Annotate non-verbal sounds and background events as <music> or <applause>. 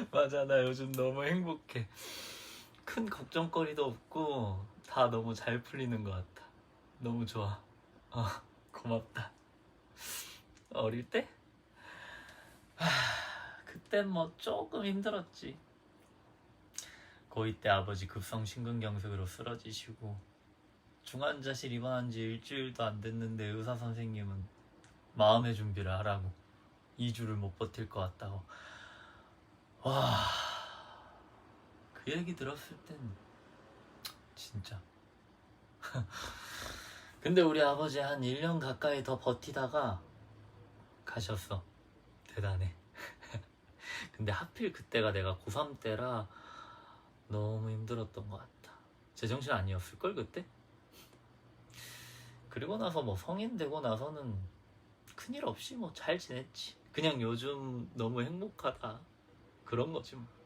<laughs> 맞아 나 요즘 너무 행복해. 큰 걱정거리도 없고 다 너무 잘 풀리는 것 같아. 너무 좋아. 어 고맙다. 어릴 때? 하, 그땐 뭐 조금 힘들었지. 고2 때 아버지 급성 심근경색으로 쓰러지시고 중환자실 입원한 지 일주일도 안 됐는데 의사 선생님은 마음의 준비를 하라고. 2주를 못 버틸 것 같다고 와, 그 얘기 들었을 땐 진짜. <laughs> 근데 우리 아버지 한 1년 가까이 더 버티다가 가셨어. 대단해. <laughs> 근데 하필 그때가 내가 고3 때라 너무 힘들었던 것 같다. 제정신 아니었을걸, 그때? 그리고 나서 뭐 성인 되고 나서는 큰일 없이 뭐 잘 지냈지. 그냥 요즘 너무 행복하다. 그런 거지 뭐.